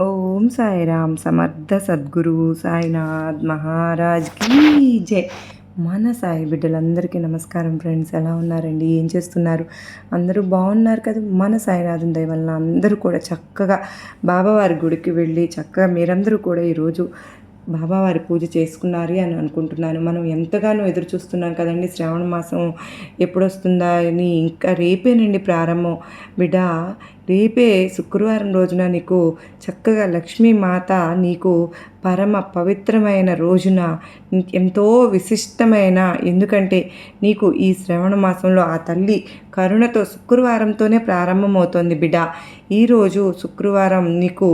ఓం సాయిరామ్ సమర్థ సద్గురు సాయినాథ్ మహారాజ్ కీ జై. మన సాయి బిడ్డలందరికీ నమస్కారం ఫ్రెండ్స్ ఎలా ఉన్నారండి? ఏం చేస్తున్నారు? అందరూ బాగున్నారు కదా? మన సాయినాథం దయ వలన అందరూ కూడా చక్కగా బాబావారి గుడికి వెళ్ళి చక్కగా మీరందరూ కూడా ఈరోజు బాబావారి పూజ చేసుకున్నారు అని అనుకుంటున్నాను. మనం ఎంతగానో ఎదురు చూస్తున్నాం కదండి శ్రావణ మాసం ఎప్పుడొస్తుందా అని ఇంకా రేపేనండి ప్రారంభం. బిడ్డ రేపే శుక్రవారం రోజున నీకు చక్కగా లక్ష్మీమాత నీకు పరమ పవిత్రమైన రోజున ఎంతో విశిష్టమైన. ఎందుకంటే నీకు ఈ శ్రవణ మాసంలో ఆ తల్లి కరుణతో శుక్రవారంతోనే ప్రారంభమవుతోంది బిడ్డ. ఈరోజు శుక్రవారం నీకు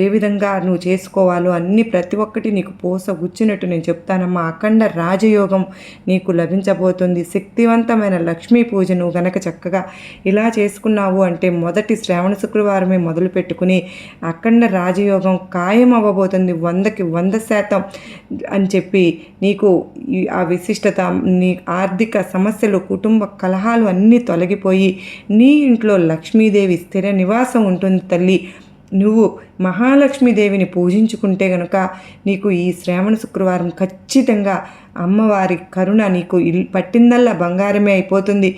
ఏ విధంగా నువ్వు చేసుకోవాలో అన్ని ప్రతి ఒక్కటి నీకు పోస గుచ్చినట్టు నేను చెప్తానమ్మా. అఖండ రాజయోగం నీకు లభించబోతుంది. శక్తివంతమైన లక్ష్మీ పూజ నువ్వు గనక చక్కగా ఇలా చేసుకున్నావు అంటే మొదటి శ్రావణ శుక్రవారమే మొదలు పెట్టుకుని అఖండ రాజయోగం ఖాయం అవ్వబోతుంది వందకి వంద శాతం అని చెప్పి నీకు ఆ విశిష్టత నీ ఆర్థిక సమస్యలు కుటుంబ కలహాలు అన్నీ తొలగిపోయి నీ ఇంట్లో లక్ష్మీదేవి స్థిర నివాసం ఉంటుంది తల్లి. నువ్వు మహాలక్ష్మీదేవిని పూజించుకుంటే గనుక నీకు ఈ శ్రావణ శుక్రవారం ఖచ్చితంగా అమ్మవారి కరుణ నీకు ఇల్ పట్టిందల్లా బంగారమే అయిపోతుంది.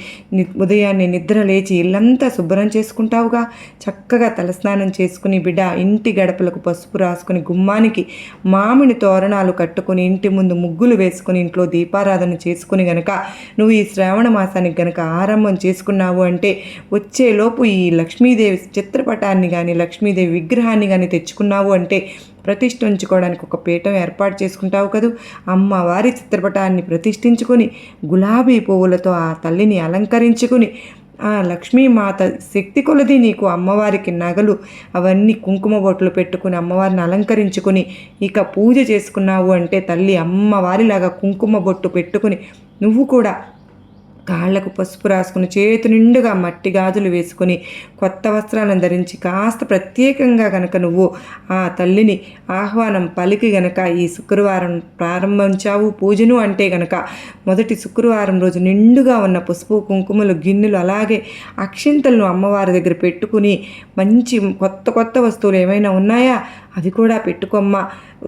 ఉదయాన్నే నిద్ర లేచి ఇల్లంతా శుభ్రం చేసుకుంటావుగా. చక్కగా తలస్నానం చేసుకుని బిడ్డ ఇంటి గడపలకు పసుపు రాసుకుని గుమ్మానికి మామిడి తోరణాలు కట్టుకుని ఇంటి ముందు ముగ్గులు వేసుకుని ఇంట్లో దీపారాధన చేసుకుని గనక నువ్వు ఈ శ్రావణ మాసానికి గనక ఆరంభం చేసుకున్నావు అంటే వచ్చేలోపు ఈ లక్ష్మీదేవి చిత్రపటాన్ని కానీ లక్ష్మీదేవి విగ్రహాన్ని కానీ తెచ్చుకున్నావు అంటే ప్రతిష్ఠించుకోవడానికి ఒక పీఠం ఏర్పాటు చేసుకుంటావు కదూ. అమ్మవారి చిత్రపటాన్ని ప్రతిష్ఠించుకొని గులాబీ పువ్వులతో ఆ తల్లిని అలంకరించుకుని ఆ లక్ష్మీమాత శక్తి కొలది నీకు అమ్మవారికి నగలు అవన్నీ కుంకుమ బొట్లు పెట్టుకుని అమ్మవారిని అలంకరించుకుని ఇక పూజ చేసుకున్నావు అంటే తల్లి అమ్మవారిలాగా కుంకుమ బొట్టు పెట్టుకుని నువ్వు కూడా కాళ్ళకు పసుపు రాసుకుని చేతి నిండుగా మట్టి గాజులు వేసుకుని కొత్త వస్త్రాలను ధరించి కాస్త ప్రత్యేకంగా గనక నువ్వు ఆ తల్లిని ఆహ్వానం పలికి గనక ఈ శుక్రవారం ప్రారంభించావు పూజను అంటే గనక మొదటి శుక్రవారం రోజు నిండుగా ఉన్న పసుపు కుంకుమలు గిన్నెలు అలాగే అక్షింతలను అమ్మవారి దగ్గర పెట్టుకుని మంచి కొత్త కొత్త వస్తువులు ఏమైనా ఉన్నాయా? అది కూడా పెట్టుకోమ్మా.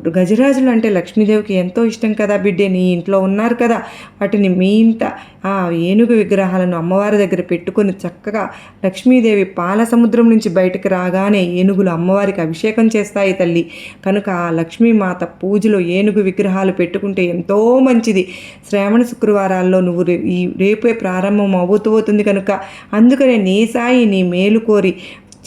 గజరాజులు అంటే లక్ష్మీదేవికి ఎంతో ఇష్టం కదా బిడ్డే నీ ఇంట్లో ఉన్నారు కదా. వాటిని మీ ఇంట ఆ ఏనుగు విగ్రహాలను అమ్మవారి దగ్గర పెట్టుకొని చక్కగా లక్ష్మీదేవి పాల సముద్రం నుంచి బయటకు రాగానే ఏనుగులు అమ్మవారికి అభిషేకం చేస్తాయి తల్లి. కనుక ఆ లక్ష్మీమాత పూజలో ఏనుగు విగ్రహాలు పెట్టుకుంటే ఎంతో మంచిది. శ్రావణ శుక్రవారాల్లో నువ్వు ఈ రేపే ప్రారంభం అవుతూ అవుతుంది కనుక. అందుకనే నీ సాయి నీ మేలు కోరి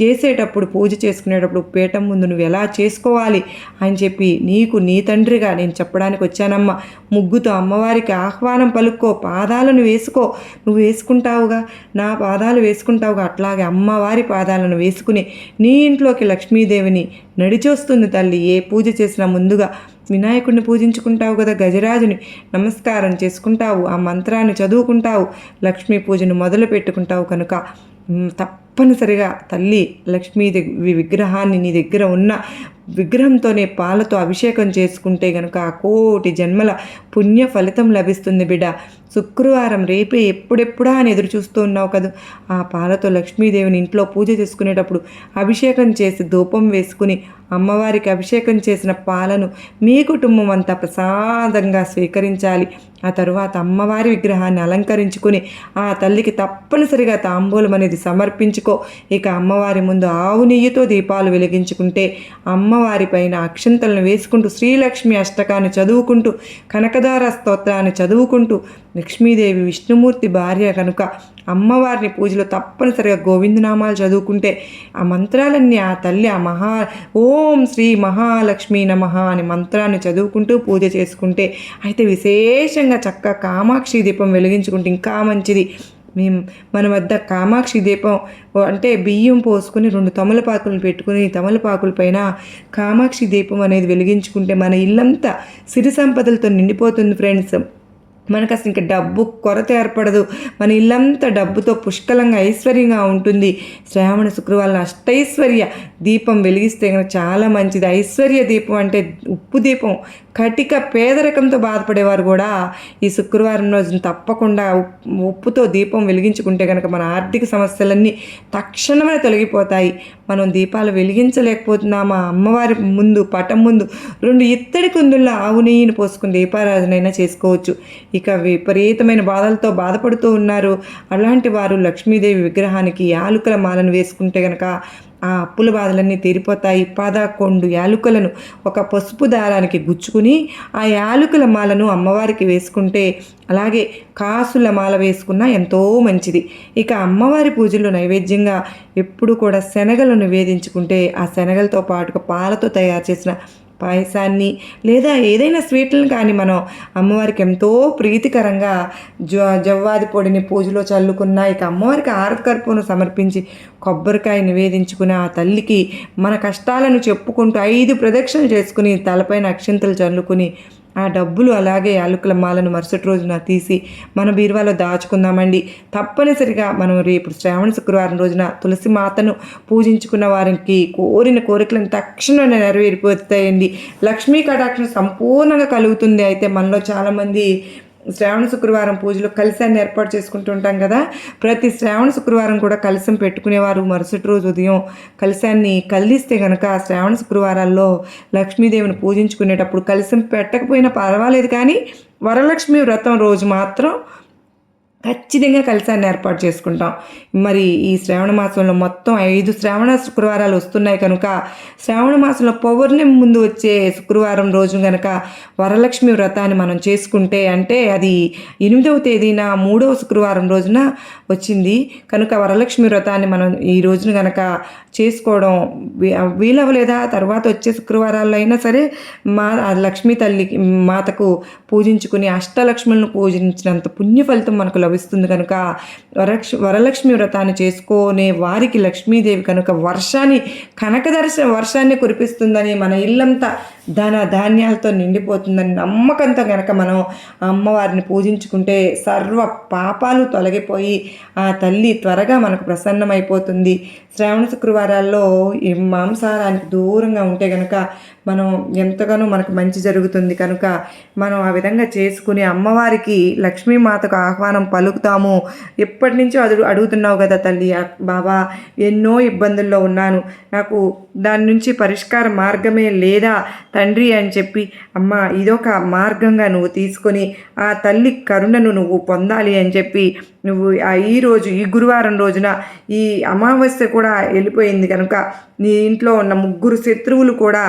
చేసేటప్పుడు పూజ చేసుకునేటప్పుడు పీఠం ముందు నువ్వు ఎలా చేసుకోవాలి అని చెప్పి నీకు నీ తండ్రిగా నేను చెప్పడానికి వచ్చానమ్మా. ముగ్గుతో అమ్మవారికి ఆహ్వానం పలుక్కో పాదాలను వేసుకో. నువ్వు వేసుకుంటావుగా? నా పాదాలు వేసుకుంటావుగా? అట్లాగే అమ్మవారి పాదాలను వేసుకుని నీ ఇంట్లోకి లక్ష్మీదేవిని నడిచొస్తుంది తల్లి. ఏ పూజ చేసినా ముందుగా వినాయకుడిని పూజించుకుంటావు కదా గజరాజుని నమస్కారం చేసుకుంటావు ఆ మంత్రాన్ని చదువుకుంటావు లక్ష్మీ పూజను మొదలు పెట్టుకుంటావు కనుక తప్పనిసరిగా తల్లి లక్ష్మీదేవి విగ్రహాన్ని నీ దగ్గర ఉన్న విగ్రహంతోనే పాలతో అభిషేకం చేసుకుంటే గనుక ఆ కోటి జన్మల పుణ్య ఫలితం లభిస్తుంది బిడ్డ శుక్రవారం రేపే ఎప్పుడెప్పుడా అని ఎదురు చూస్తూ ఉన్నావు కదా. ఆ పాలతో లక్ష్మీదేవిని ఇంట్లో పూజ చేసుకునేటప్పుడు అభిషేకం చేసి ధూపం వేసుకుని అమ్మవారికి అభిషేకం చేసిన పాలను మీ కుటుంబం అంతా ప్రసాదంగా స్వీకరించాలి. ఆ తరువాత అమ్మవారి విగ్రహాన్ని అలంకరించుకుని ఆ తల్లికి తప్పనిసరిగా తాంబూలం అనేది సమర్పించుకో ఇక అమ్మవారి ముందు ఆవు నెయ్యితో దీపాలు వెలిగించుకుంటే అమ్మవారి పైన అక్షంతలను వేసుకుంటూ శ్రీలక్ష్మి అష్టకాన్ని చదువుకుంటూ కనకదార స్తోత్రాన్ని చదువుకుంటూ లక్ష్మీదేవి విష్ణుమూర్తి భార్య కనుక అమ్మవారిని పూజలో తప్పనిసరిగా గోవిందనామాలు చదువుకుంటే ఆ మంత్రాలన్నీ ఆ తల్లి ఆ మహా ఓం శ్రీ మహాలక్ష్మి నమ అని మంత్రాన్ని చదువుకుంటూ పూజ చేసుకుంటే అయితే విశేషంగా చక్క కామాక్షి దీపం వెలిగించుకుంటే ఇంకా మంచిది. మేము మన వద్ద కామాక్షి దీపం అంటే బియ్యం పోసుకొని రెండు తమలపాకులు పెట్టుకుని తమలపాకుల పైన కామాక్షి దీపం అనేది వెలిగించుకుంటే మన ఇల్లంతా సిరి సంపదలతో నిండిపోతుంది ఫ్రెండ్స్. మనకు అసలు ఇంకా డబ్బు కొరత ఏర్పడదు. మన ఇల్లంతా డబ్బుతో పుష్కలంగా ఐశ్వర్యంగా ఉంటుంది. శ్రావణ శుక్రవారం అష్టైశ్వర్య దీపం వెలిగిస్తే కనుక చాలా మంచిది. ఐశ్వర్య దీపం అంటే ఉప్పు దీపం. కటిక పేదరికంతో బాధపడేవారు కూడా ఈ శుక్రవారం రోజున తప్పకుండా ఉప్- ఉప్పుతో దీపం వెలిగించుకుంటే కనుక మన ఆర్థిక సమస్యలన్నీ తక్షణమే తొలగిపోతాయి. మనం దీపాలు వెలిగించలేకపోతున్నామా? అమ్మవారి ముందు పటం ముందు రెండు ఇత్తడి కుందుల్లో ఆవు నెయ్యిని పోసుకుని దీపారాధనైనా చేసుకోవచ్చు. ఇక విపరీతమైన బాధలతో బాధపడుతూ ఉన్నారు. అలాంటి వారు లక్ష్మీదేవి విగ్రహానికి యాలుకల మాలను వేసుకుంటే కనుక ఆ అప్పుల బాధలన్నీ తీరిపోతాయి. పదకొండు యాలుకలను ఒక పసుపు దారానికి గుచ్చుకుని ఆ యాలుకల మాలను అమ్మవారికి వేసుకుంటే అలాగే కాసుల మాల వేసుకున్నా ఎంతో మంచిది. ఇక అమ్మవారి పూజలు నైవేద్యంగా ఎప్పుడు కూడా శనగలను వేధించుకుంటే ఆ శనగలతో పాటుగా పాలతో తయారు చేసిన పాయసాన్ని లేదా ఏదైనా స్వీట్లను కానీ మనం అమ్మవారికి ఎంతో ప్రీతికరంగా జ జవ్వాది పొడిని పూజలో చల్లుకున్న ఇక అమ్మవారికి ఆరకర్పూను సమర్పించి కొబ్బరికాయ నివేదించుకుని ఆ తల్లికి మన కష్టాలను చెప్పుకుంటూ ఐదు ప్రదక్షిణలు చేసుకుని తలపైన అక్షింతలు చల్లుకుని ఆ డబ్బులు అలాగే యాలకుల మాలను మరుసటి రోజున తీసి మన బీరువాలో దాచుకుందామండి. తప్పనిసరిగా మనం రేపు శ్రావణ శుక్రవారం రోజున తులసి మాతను పూజించుకున్న వారికి కోరిన కోరికలను తక్షణమే నెరవేరిపోతాయండి. లక్ష్మీ కటాక్షం సంపూర్ణంగా కలుగుతుంది. అయితే మనలో చాలామంది శ్రావణ శుక్రవారం పూజలు కలశాన్ని ఏర్పాటు చేసుకుంటూ ఉంటాం కదా. ప్రతి శ్రావణ శుక్రవారం కూడా కలశం పెట్టుకునేవారు. మరుసటి రోజు ఉదయం కలశాన్ని కల్లిస్తే కనుక శ్రావణ శుక్రవారాల్లో లక్ష్మీదేవిని పూజించుకునేటప్పుడు కలశం పెట్టకపోయినా పర్వాలేదు కానీ వరలక్ష్మి వ్రతం రోజు మాత్రం ఖచ్చితంగా కలిసాన్ని ఏర్పాటు చేసుకుంటాం. మరి ఈ శ్రావణ మాసంలో మొత్తం ఐదు శ్రావణ శుక్రవారాలు వస్తున్నాయి కనుక శ్రావణ మాసంలో పౌర్ణమి ముందు వచ్చే శుక్రవారం రోజు కనుక వరలక్ష్మి వ్రతాన్ని మనం చేసుకుంటే అంటే అది ఎనిమిదవ తేదీన మూడవ శుక్రవారం రోజున వచ్చింది. కనుక వరలక్ష్మి వ్రతాన్ని మనం ఈ రోజున కనుక చేసుకోవడం వీ- వీలవ్వలేదా? తర్వాత వచ్చే శుక్రవారాల్లో అయినా సరే మా లక్ష్మీ తల్లికి మాతకు పూజించుకుని అష్టలక్ష్ములను పూజించినంత పుణ్య ఫలితం మనకు ప్రవహిస్తుంది కనుక వరక్ష వరలక్ష్మి వ్రతాన్ని చేసుకునే వారికి లక్ష్మీదేవి కనుక వర్షాన్ని కనకదర్శ వర్షాన్ని కురిపిస్తుందని మన ఇల్లంతా ధన ధాన్యాలతో నిండిపోతుందని నమ్మకంతో కనుక మనం అమ్మవారిని పూజించుకుంటే సర్వ పాపాలు తొలగిపోయి ఆ తల్లి త్వరగా మనకు ప్రసన్నమైపోతుంది. శ్రావణ శుక్రవారాల్లో ఈ మాంసాహారానికి దూరంగా ఉంటే కనుక మనం ఎంతగానో మనకు మంచి జరుగుతుంది. కనుక మనం ఆ విధంగా చేసుకుని అమ్మవారికి లక్ష్మీమాతకు ఆహ్వానం పలుకుతాము. ఎప్పటి నుంచో అడుగు అడుగుతున్నావు కదా తల్లి బాబా ఎన్నో ఇబ్బందుల్లో ఉన్నాను. నాకు దాని నుంచి పరిష్కార మార్గమే లేదా? తండ్రి అని చెప్పి అమ్మ ఇదొక మార్గంగా నువ్వు తీసుకొని ఆ తల్లి కరుణను నువ్వు పొందాలి అని చెప్పి నువ్వు ఈరోజు ఈ రోజు ఈ గురువారం రోజున ఈ అమావాస్య కూడా వెళ్ళిపోయింది కనుక నీ ఇంట్లో ఉన్న ముగ్గురు శత్రువులు కూడా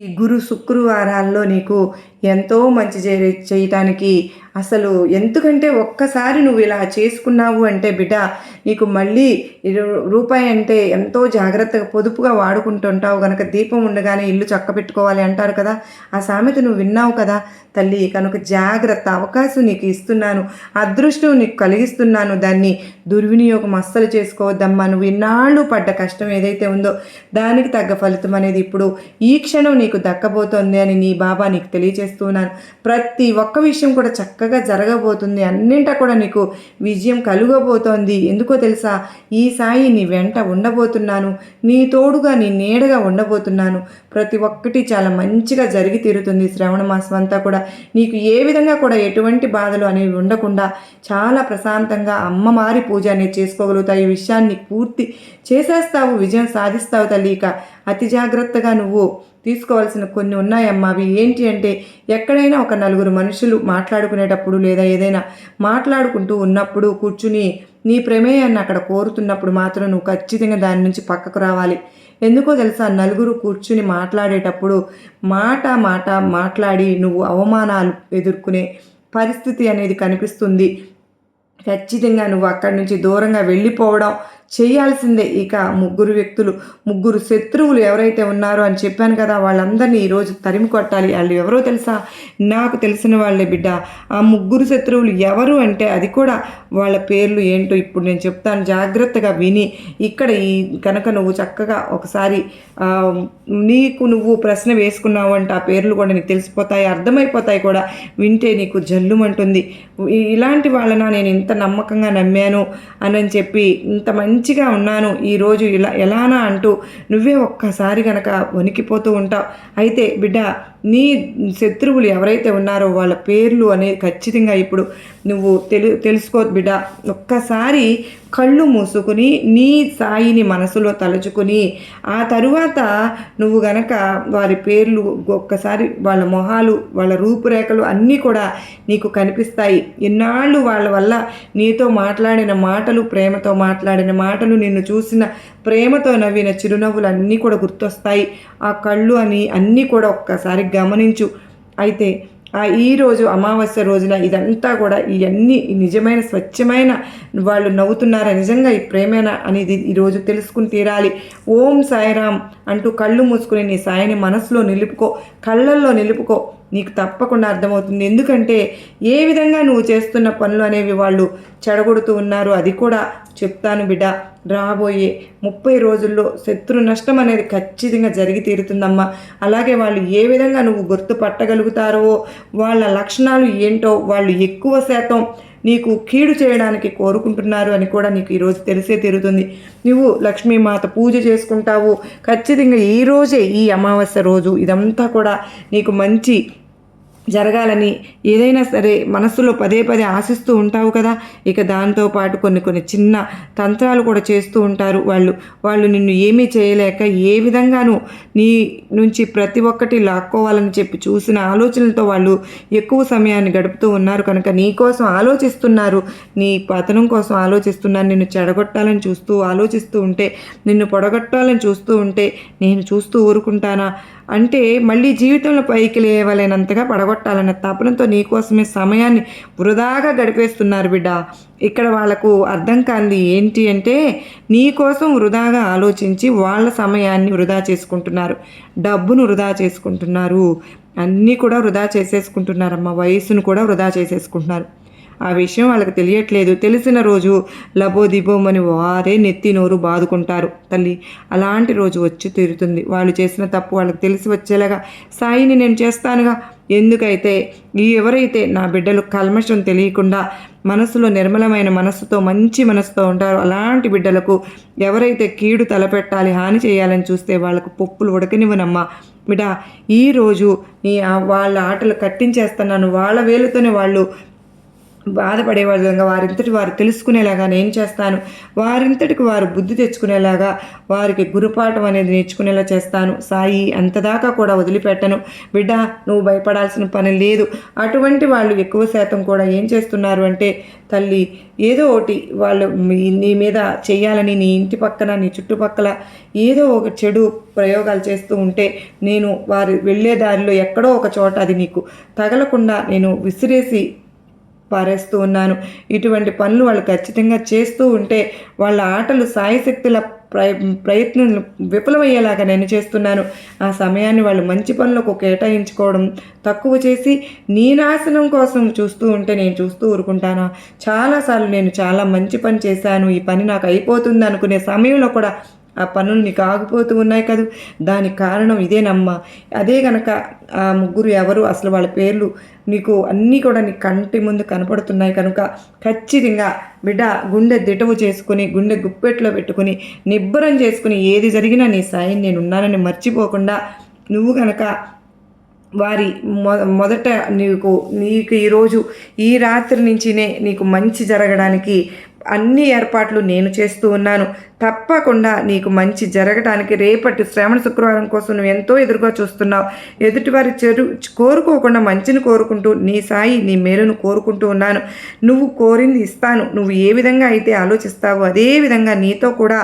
ఈ గురు శుక్రవారాల్లో నీకు ఎంతో మంచి చే చేయటానికి అసలు ఎందుకంటే ఒక్కసారి నువ్వు ఇలా చేసుకున్నావు అంటే బిడ్డ నీకు మళ్ళీ రూపాయి అంటే ఎంతో జాగ్రత్తగా పొదుపుగా వాడుకుంటుంటావు. కనుక దీపం ఉండగానే ఇల్లు చక్క పెట్టుకోవాలి అంటారు కదా. ఆ సామెత నువ్వు విన్నావు కదా? తల్లి కనుక జాగ్రత్త అవకాశం నీకు ఇస్తున్నాను. అదృష్టం నీకు కలిగిస్తున్నాను. దాన్ని దుర్వినియోగం అస్సలు చేసుకోవద్దమ్మా. నువ్వు ఇన్నాళ్ళు పడ్డ కష్టం ఏదైతే ఉందో దానికి తగ్గ ఫలితం అనేది ఇప్పుడు ఈ క్షణం నీకు దక్కబోతోంది అని నీ బాబా నీకు తెలియజేస్తున్నాను ప్రతి ఒక్క విషయం కూడా చక్కగా చక్కగా జరగబోతుంది. అన్నింటా కూడా నీకు విజయం కలుగబోతోంది. ఎందుకో తెలుసా? ఈ సాయి నీ వెంట ఉండబోతున్నాను. నీ తోడుగా నీ నీడగా ఉండబోతున్నాను. ప్రతి ఒక్కటి చాలా మంచిగా జరిగి తీరుతుంది శ్రవణ మాసం అంతా కూడా. నీకు ఏ విధంగా కూడా ఎటువంటి బాధలు అనేవి ఉండకుండా చాలా ప్రశాంతంగా అమ్మమారి పూజ అనేది చేసుకోగలుగుతావు. ఈ విషయాన్ని పూర్తి చేసేస్తావు విజయం సాధిస్తావు తల్లి. ఇక అతి జాగ్రత్తగా నువ్వు తీసుకోవాల్సిన కొన్ని ఉన్నాయమ్మా. అవి ఏంటి అంటే ఎక్కడైనా ఒక నలుగురు మనుషులు మాట్లాడుకునేటప్పుడు లేదా ఏదైనా మాట్లాడుకుంటూ ఉన్నప్పుడు కూర్చుని నీ ప్రమేయాన్ని అక్కడ కోరుతున్నప్పుడు మాత్రం నువ్వు ఖచ్చితంగా దాని నుంచి పక్కకు రావాలి. ఎందుకో తెలుసా? నలుగురు కూర్చుని మాట్లాడేటప్పుడు మాట మాట మాట్లాడి నువ్వు అవమానాలు ఎదుర్కొనే పరిస్థితి అనేది కనిపిస్తుంది. ఖచ్చితంగా నువ్వు అక్కడి నుంచి దూరంగా వెళ్ళిపోవడం చేయాల్సిందే. ఇక ముగ్గురు వ్యక్తులు ముగ్గురు శత్రువులు ఎవరైతే ఉన్నారో అని చెప్పాను కదా వాళ్ళందరినీ ఈరోజు తరిమి కొట్టాలి. వాళ్ళు ఎవరో తెలుసా? నాకు తెలిసిన వాళ్ళే బిడ్డ. ఆ ముగ్గురు శత్రువులు ఎవరు అంటే అది కూడా వాళ్ళ పేర్లు ఏంటో ఇప్పుడు నేను చెప్తాను. జాగ్రత్తగా విని ఇక్కడ ఈ కనుక నువ్వు చక్కగా ఒకసారి నీకు నువ్వు ప్రశ్న వేసుకున్నావు అంటే ఆ పేర్లు కూడా నీకు తెలిసిపోతాయి అర్థమైపోతాయి కూడా. వింటే నీకు జల్లుమంటుంది. ఇలాంటి వాళ్ళన నేను ఇంత నమ్మకంగా నమ్మాను అని చెప్పి ఇంత మంచిగా ఉన్నాను ఈరోజు ఇలా ఎలానా అంటూ నువ్వే ఒక్కసారి గనక వణికిపోతూ ఉంటావు. అయితే బిడ్డ నీ శత్రువులు ఎవరైతే ఉన్నారో వాళ్ళ పేర్లు అనేది ఖచ్చితంగా ఇప్పుడు నువ్వు తెలు తెలుసుకో బిడ్డ. ఒక్కసారి కళ్ళు మూసుకుని నీ సాయిని మనసులో తలుచుకుని ఆ తరువాత నువ్వు గనక వారి పేర్లు ఒక్కసారి వాళ్ళ మొహాలు వాళ్ళ రూపురేఖలు అన్నీ కూడా నీకు కనిపిస్తాయి. ఎన్నాళ్ళు వాళ్ళ వల్ల నీతో మాట్లాడిన మాటలు ప్రేమతో మాట్లాడిన మాటలు నిన్ను చూసిన ప్రేమతో నవ్విన చిరునవ్వులు అన్నీ కూడా గుర్తొస్తాయి. ఆ కళ్ళు అని అన్నీ కూడా ఒక్కసారి గమనించు. అయితే ఆ ఈ రోజు అమావాస్య రోజున ఇదంతా కూడా ఇవన్నీ నిజమైన స్వచ్ఛమైన వాళ్ళు నవ్వుతున్నారా? నిజంగా ఈ ప్రేమేనా అనేది ఈరోజు తెలుసుకుని తీరాలి. ఓం సాయిరామ్ అంటూ కళ్ళు మూసుకుని నీ సాయిని మనసులో నిలుపుకో కళ్ళల్లో నిలుపుకో. నీకు తప్పకుండా అర్థమవుతుంది. ఎందుకంటే ఏ విధంగా నువ్వు చేస్తున్న పనులు అనేవి వాళ్ళు చెడగొడుతూ ఉన్నారు అది కూడా చెప్తాను బిడ్డ. రాబోయే ముప్పై రోజుల్లో శత్రు నష్టం అనేది ఖచ్చితంగా జరిగి తీరుతుందమ్మా. అలాగే వాళ్ళు ఏ విధంగా నువ్వు గుర్తుపట్టగలుగుతారో వాళ్ళ లక్షణాలు ఏంటో వాళ్ళు ఎక్కువ శాతం నీకు కీడు చేయడానికి కోరుకుంటున్నారు అని కూడా నీకు ఈరోజు తెలిసే తీరుతుంది. నువ్వు లక్ష్మీమాత పూజ చేసుకుంటావు. ఖచ్చితంగా ఈ రోజే ఈ అమావాస్య రోజు ఇదంతా కూడా నీకు మంచి జరగాలని ఏదైనా సరే మనస్సులో పదే పదే ఆశిస్తూ ఉంటావు కదా. ఇక దాంతో పాటు కొన్ని కొన్ని చిన్న తంత్రాలు కూడా చేస్తూ ఉంటారు వాళ్ళు. వాళ్ళు నిన్ను ఏమీ చేయలేక ఏ విధంగానూ నీ నుంచి ప్రతి ఒక్కటి లాక్కోవాలని చెప్పి చూసిన ఆలోచనలతో వాళ్ళు ఎక్కువ సమయాన్ని గడుపుతూ ఉన్నారు. కనుక నీ కోసం ఆలోచిస్తున్నారు. నీ పతనం కోసం ఆలోచిస్తున్నారు నిన్ను చెడగొట్టాలని చూస్తూ ఆలోచిస్తూ ఉంటే నిన్ను పొడగొట్టాలని చూస్తూ ఉంటే నేను చూస్తూ ఊరుకుంటానా? అంటే మళ్ళీ జీవితంలో పైకి లేవలేనంతగా పడగొట్టాలన్న తపనతో నీకోసమే సమయాన్ని వృధాగా గడిపేస్తున్నారు బిడ్డ. ఇక్కడ వాళ్ళకు అర్థం కాంది ఏంటి అంటే నీకోసం వృధాగా ఆలోచించి వాళ్ళ సమయాన్ని వృధా చేసుకుంటున్నారు. డబ్బును వృధా చేసుకుంటున్నారు. అన్నీ కూడా వృధా చేసేసుకుంటున్నారమ్మ. వయసును కూడా వృధా చేసేసుకుంటున్నారు. ఆ విషయం వాళ్ళకి తెలియట్లేదు. తెలిసిన రోజు లబోదిబోమని వారే నెత్తి నోరు బాదుకుంటారు. తల్లి అలాంటి రోజు వచ్చి తీరుతుంది. వాళ్ళు చేసిన తప్పు వాళ్ళకి తెలిసి వచ్చేలాగా సాయిని నేను చేస్తానుగా. ఎందుకైతే ఈ ఎవరైతే నా బిడ్డలు కల్మషం తెలియకుండా మనసులో నిర్మలమైన మనస్సుతో మంచి మనసుతో ఉంటారో అలాంటి బిడ్డలకు ఎవరైతే కీడు తలపెట్టాలి హాని చేయాలని చూస్తే వాళ్ళకు పప్పులు ఉడకనివ్వనమ్మా. బిడ్డ ఈరోజు నీ వాళ్ళ ఆటలు కట్టించేస్తున్నాను. వాళ్ళ వేలుతోనే వాళ్ళు బాధపడే విధంగా వారింతటి వారు తెలుసుకునేలాగా నేను చేస్తాను. వారింతటికి వారు బుద్ధి తెచ్చుకునేలాగా వారికి గురుపాఠం అనేది నేర్చుకునేలా చేస్తాను. సాయి అంతదాకా కూడా వదిలిపెట్టను. బిడ్డ నువ్వు భయపడాల్సిన పని లేదు. అటువంటి వాళ్ళు ఎక్కువ శాతం కూడా ఏం చేస్తున్నారు అంటే తల్లి ఏదో ఒకటి వాళ్ళు నీ మీద చేయాలని నీ ఇంటి పక్కన నీ చుట్టుపక్కల ఏదో ఒక చెడు ప్రయోగాలు చేస్తూ ఉంటే నేను వారు వెళ్ళే దారిలో ఎక్కడో ఒక చోట అది నీకు తగలకుండా నేను విసిరేసి పారేస్తూ ఉన్నాను. ఇటువంటి పనులు వాళ్ళు ఖచ్చితంగా చేస్తూ ఉంటే వాళ్ళ ఆటలు సాయశక్తుల ప్రయ ప్రయత్నం విఫలమయ్యేలాగా నేను చేస్తున్నాను. ఆ సమయాన్ని వాళ్ళు మంచి పనులకు కేటాయించుకోవడం తక్కువ చేసి నీ నాశనం కోసం చూస్తూ ఉంటే నేను చూస్తూ ఊరుకుంటానా? చాలాసార్లు నేను చాలా మంచి పని చేశాను. ఈ పని నాకు అయిపోతుంది అనుకునే సమయంలో కూడా ఆ పనులు నీకు ఆగిపోతూ ఉన్నాయి కదా? దానికి కారణం ఇదేనమ్మా. అదే గనక ఆ ముగ్గురు ఎవరు? అసలు వాళ్ళ పేర్లు నీకు అన్నీ కూడా నీ కంటి ముందు కనపడుతున్నాయి కనుక ఖచ్చితంగా బిడ్డ గుండె దిటవు చేసుకుని గుండె గుప్పెట్లో పెట్టుకుని నిబ్బరం చేసుకుని ఏది జరిగినా నీ సాయం నేను ఉన్నానని మర్చిపోకుండా నువ్వు కనుక వారి మొ మొదట నీకు నీకు ఈరోజు ఈ రాత్రి నుంచినే నీకు మంచి జరగడానికి అన్ని ఏర్పాట్లు నేను చేస్తూ ఉన్నాను. తప్పకుండా నీకు మంచి జరగడానికి రేపటి శ్రావణ శుక్రవారం కోసం నువ్వు ఎంతో ఎదురుగా చూస్తున్నావు. ఎదుటివారి చెరు కోరుకోకుండా మంచిని కోరుకుంటూ నీ సాయి నీ మేలును కోరుకుంటూ ఉన్నాను. నువ్వు కోరింది ఇస్తాను. నువ్వు ఏ విధంగా అయితే ఆలోచిస్తావో అదే విధంగా నీతో కూడా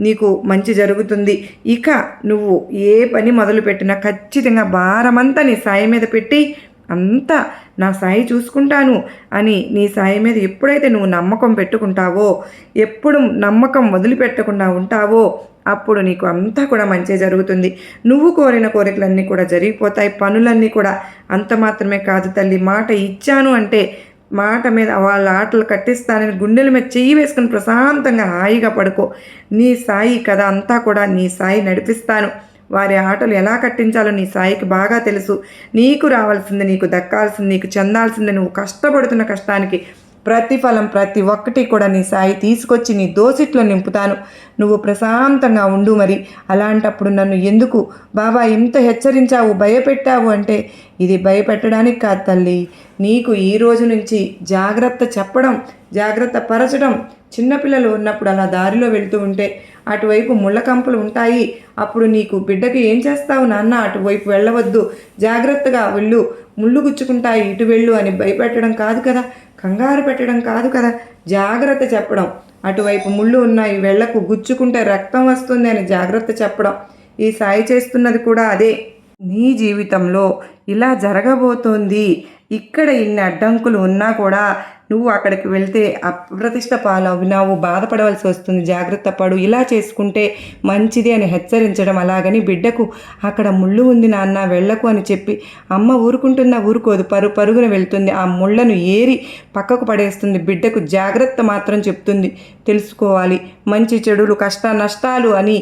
నీకు మంచి జరుగుతుంది. ఇక నువ్వు ఏ పని మొదలుపెట్టినా ఖచ్చితంగా భారమంతా నీ సాయి మీద పెట్టి అంతా నా సాయి చూసుకుంటాను అని నీ సాయి మీద ఎప్పుడైతే నువ్వు నమ్మకం పెట్టుకుంటావో ఎప్పుడు నమ్మకం వదిలిపెట్టకుండా ఉంటావో అప్పుడు నీకు అంతా కూడా మంచి జరుగుతుంది. నువ్వు కోరిన కోరికలన్నీ కూడా జరిగిపోతాయి. పనులన్నీ కూడా అంత మాత్రమే కాదు తల్లి. మాట ఇచ్చాను అంటే మాట మీద వాళ్ళ ఆటలు కట్టిస్తానని గుండెల మీద చెయ్యి వేసుకుని ప్రశాంతంగా హాయిగా పడుకో. నీ సాయి కథ అంతా కూడా నీ సాయి నడిపిస్తాను. వారి ఆటలు ఎలా కట్టించాలో నీ సాయికి బాగా తెలుసు. నీకు రావాల్సింది నీకు దక్కాల్సింది నీకు చెందాల్సింది నువ్వు కష్టపడుతున్న కష్టానికి ప్రతిఫలం ప్రతి ఒక్కటి కూడా నీ సాయి తీసుకొచ్చి నీ దోసిట్లో నింపుతాను. నువ్వు ప్రశాంతంగా ఉండు మరి. అలాంటప్పుడు నన్ను ఎందుకు బాబా ఎంత హెచ్చరించావు భయపెట్టావు అంటే ఇది భయపెట్టడానికి కాదు తల్లి. నీకు ఈ రోజు నుంచి జాగ్రత్త చెప్పడం జాగ్రత్త పరచడం చిన్నపిల్లలు ఉన్నప్పుడు అలా దారిలో వెళ్తూ ఉంటే అటువైపు ముళ్ళ కంపలు ఉంటాయి. అప్పుడు నీకు బిడ్డకి ఏం చేస్తావు నాన్న? అటువైపు వెళ్ళవద్దు. జాగ్రత్తగా వెళ్ళు. ముళ్ళు గుచ్చుకుంటాయి. ఇటు వెళ్ళు అని భయపెట్టడం కాదు కదా? కంగారు పెట్టడం కాదు కదా? జాగ్రత్త చెప్పడం. అటువైపు ముళ్ళు ఉన్నాయి. వెళ్ళకు. గుచ్చుకుంటే రక్తం వస్తుంది అని జాగ్రత్త చెప్పడం. ఈ సాయి చేస్తున్నది కూడా అదే. నీ జీవితంలో ఇలా జరగబోతోంది. ఇక్కడ ఇన్ని అడ్డంకులు ఉన్నా కూడా నువ్వు అక్కడికి వెళ్తే అప్రతిష్ట పాలవినావు బాధపడవలసి వస్తుంది. జాగ్రత్త పడు. ఇలా చేసుకుంటే మంచిది అని హెచ్చరించడం అలాగని బిడ్డకు అక్కడ ముళ్ళు ఉంది నాన్న వెళ్ళకు అని చెప్పి అమ్మ ఊరుకుంటున్నా ఊరుకోదు. పరు పరుగున వెళ్తుంది. ఆ ముళ్ళను ఏరి పక్కకు పడేస్తుంది. బిడ్డకు జాగ్రత్త మాత్రం చెప్తుంది. తెలుసుకోవాలి. మంచి చెడులు కష్ట నష్టాలు అని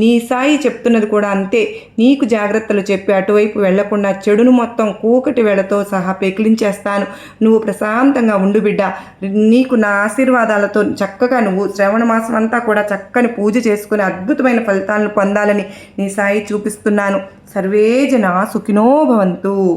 నీ సాయి చెప్తున్నది కూడా అంతే. నీకు జాగ్రత్తలు చెప్పి అటువైపు వెళ్ళకుండా చెడును మొత్తం కూకటి వెళ్ళతో సహా పెకిలించేస్తాను. నువ్వు ప్రశాంతంగా ఉండు బిడ్డ. నీకు నా ఆశీర్వాదాలతో చక్కగా నువ్వు శ్రవణ మాసం అంతా కూడా చక్కని పూజ చేసుకుని అద్భుతమైన ఫలితాలను పొందాలని నీ సాయి చూపిస్తున్నాను. సర్వేజన సుఖినో భవంతు.